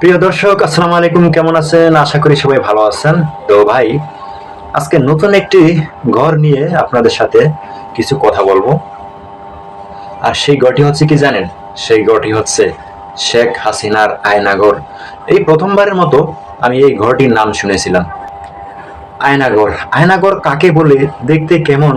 প্রিয় দর্শক, আসসালামু আলাইকুম। কেমন আছেন? আশা করি সবাই ভালো আছেন। তো ভাই, আজকে নতুন একটি ঘর নিয়ে আপনাদের সাথে কিছু কথা বলব। আর সেই ঘরটি হচ্ছে কি জানেন? সেই ঘরটি হচ্ছে শেখ হাসিনার আয়নাঘর। এই প্রথমবারের মতো আমি এই ঘরটির নাম শুনেছিলাম। আয়নাঘর। আয়নাঘর কাকে বলে? দেখতে কেমন?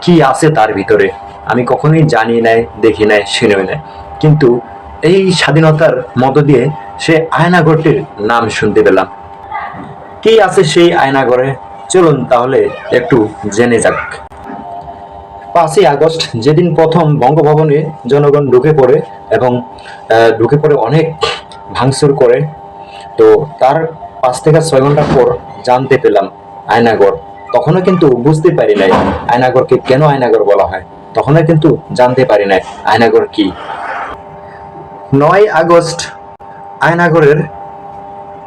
কি আছে তার ভিতরে? আমি কখনোই জানি নাই, দেখি নাই, শুনেও নাই। কিন্তু এই স্বাধীনতার মধ্য দিয়ে সে আয়নাঘরটির নাম শুনতে পেলাম। কি আছে সেই আয়নাঘরে? চলুন তাহলে একটু জেনে যাক। পাঁচই আগস্ট যেদিন প্রথম বঙ্গভবনে জনগণ ঢুকে পড়ে এবং ঢুকে পড়ে অনেক ভাঙচুর করে, তো তার পাঁচ থেকে ছয় ঘণ্টা পর জানতে পেলাম আয়নাগর তখনও কিন্তু বুঝতে পারি নাই আয়নাগরকে কেন আয়নাগর বলা হয়। তখনও কিন্তু জানতে পারি নাই আয়নাগর কি। নয় আগস্ট আয়নাগরের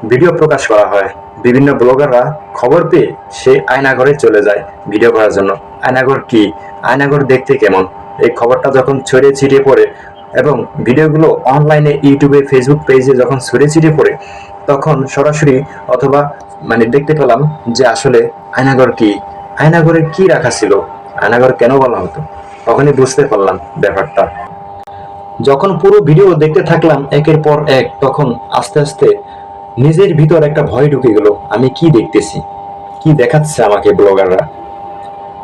ভিডিও প্রকাশ করা হয়। বিভিন্ন ব্লগাররা খবর পেয়ে সেই আয়নাঘরে চলে যায় ভিডিও করার জন্য। আয়নাঘর কি? আয়নাঘর দেখতে কেমন? এই খবরটা যখন ছড়িয়ে ছিটিয়ে পড়ে এবং ভিডিওগুলো অনলাইনে, ইউটিউবে, ফেসবুক পেজে যখন ছড়িয়ে ছিটিয়ে পড়ে, তখন সরাসরি অথবা মানে দেখতে পেলাম যে আসলে আয়নাঘর কি? আয়নাঘরে কি রাখা ছিল? আয়নাঘর কেন বলা হতো? তখনই বুঝতে পারলাম ব্যাপারটা। যখন পুরো ভিডিও দেখতে থাকলাম একের পর এক, তখন আস্তে আস্তে নিজের ভিতর একটা ভয় ঢুকে গেল, আমি কি দেখতেছি? কি দেখাচ্ছে আমাকে ব্লগাররা?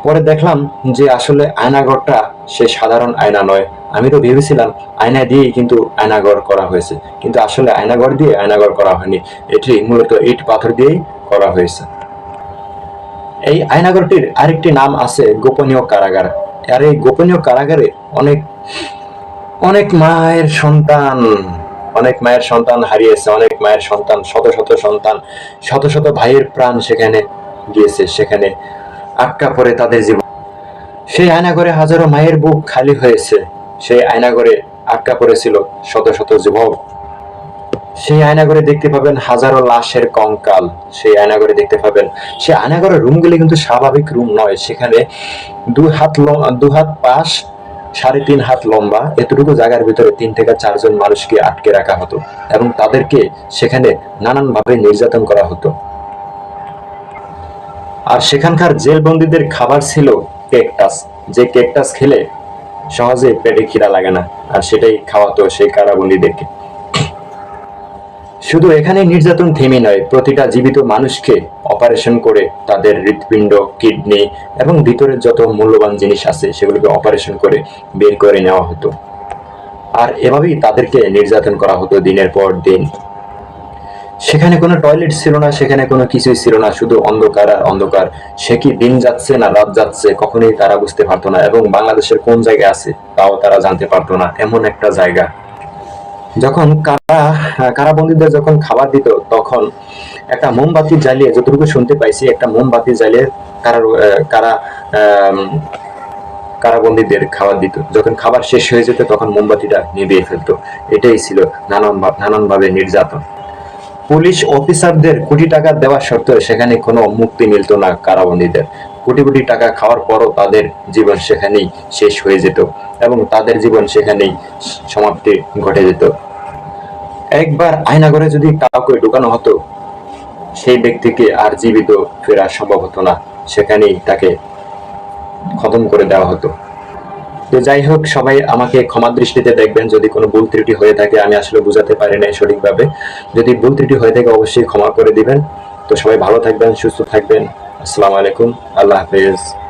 পরে দেখলাম যে আসলে আয়নাঘরটা সে সাধারণ আয়না নয়। আমি তো ভেবেছিলাম আয়না দিয়েই কিন্তু আয়নাঘর করা হয়েছে, কিন্তু আসলে আয়নাঘর দিয়ে আয়নাঘর করা হয়নি। এটি মূলত ইট পাথর দিয়েই করা হয়েছে। এই আয়নাঘরটির আরেকটি নাম আছে গোপনীয় কারাগার। আর এই গোপনীয় কারাগারে অনেক অনেক মায়ের সন্তান, অনেক মায়ের সন্তান হারিয়েছে, অনেক মায়ের সন্তান, শত শত সন্তান, শত শত ভাইয়ের প্রাণ সেখানে গিয়েছে, সেখানে আটকা পড়ে তাদের জীবন। সেই আয়নাঘরে হাজারো মায়ের বুক খালি হয়েছে, সেই আয়নাঘরে আটকা পড়েছিল শত শত যুবক। সেই আয়নাঘরে দেখতে পাবেন হাজারো লাশের কঙ্কাল, সেই আয়নাঘরে দেখতে পাবেন, সেই আয়নাঘরের রুমগুলি কিন্তু স্বাভাবিক রুম নয়, সেখানে দু হাত দু হাত পাশ সাড়ে তিন হাত লম্বা, এতটুকু জায়গার ভিতরে তিন থেকে চারজন মানুষকে আটকে রাখা হতো এবং তাদেরকে সেখানে নানানভাবে নির্যাতন করা হতো। আর সেখানকার জেলবন্দীদের খাবার ছিল কেকটাস যে কেকটাস খেলে সহজে পেটে খিরা লাগে না। আর সেটাই খাওয়াতো সেই কারাবন্দীদেরকে। শুধু এখানে নির্যাতন থেমে নয়, প্রতিটা জীবিত মানুষকে অপারেশন করে তাদের হৃৎপিণ্ড কিডনি এবং ভিতরের যত মূল্যবান জিনিস আছে সেগুলোকে অপারেশন করে বের করে নেওয়া হতো। আর এভাবেই তাদেরকে নির্যাতন করা হতো দিনের পর দিন। সেখানে কোনো টয়লেট ছিল না, সেখানে কোনো কিছুই ছিল না, শুধু অন্ধকার আর অন্ধকার। সে কি দিন যাচ্ছে না রাত যাচ্ছে কখনোই তারা বুঝতে পারতো না এবং বাংলাদেশের কোন জায়গায় আছে তাও তারা জানতে পারতো না, এমন একটা জায়গা। যখন কারাবন্দীদের যখন খাবার দিত, তখন একটা মোমবাতি জ্বালিয়ে, যতটুকু শুনতে পাইছি, একটা মোমবাতি জ্বালিয়ে কারা কারা কারাবন্দীদের খাবার দিত। যখন খাবার শেষ হয়ে যেত, তখন মোমবাতিটা নিভিয়ে ফেলতো। এটাই ছিল নানান নানানভাবে নির্যাতন। পুলিশ অফিসারদের কোটি টাকা দেওয়া সত্ত্বেও সেখানে কোনো মুক্তি মিলতো না কারাবন্দীদের। কোটি কোটি টাকা খাওয়ার পরও তাদের জীবন সেখানেই শেষ হয়ে যেত এবং তাদের জীবন সেখানেই সমাপ্তি ঘটে যেত। একবার আয়নাঘরে যদি কাউকে ঢুকানো হতো, সেই ব্যক্তিকে আর জীবিত ফেরা সম্ভব হতো না। সেখানেই তাকে খতম করে দেওয়া হতো। তো যাই হোক, সবাই আমাকে ক্ষমা দৃষ্টিতে দেখবেন। যদি কোনো ভুল ত্রুটি হয়ে থাকে, আমি আসলে বুঝাতে পারি নাই সঠিকভাবে। যদি ভুল ত্রুটি হয়ে থাকে, অবশ্যই ক্ষমা করে দিবেন। তো সবাই ভালো থাকবেন, সুস্থ থাকবেন। আসসালামু আলাইকুম। আল্লাহ হাফেজ।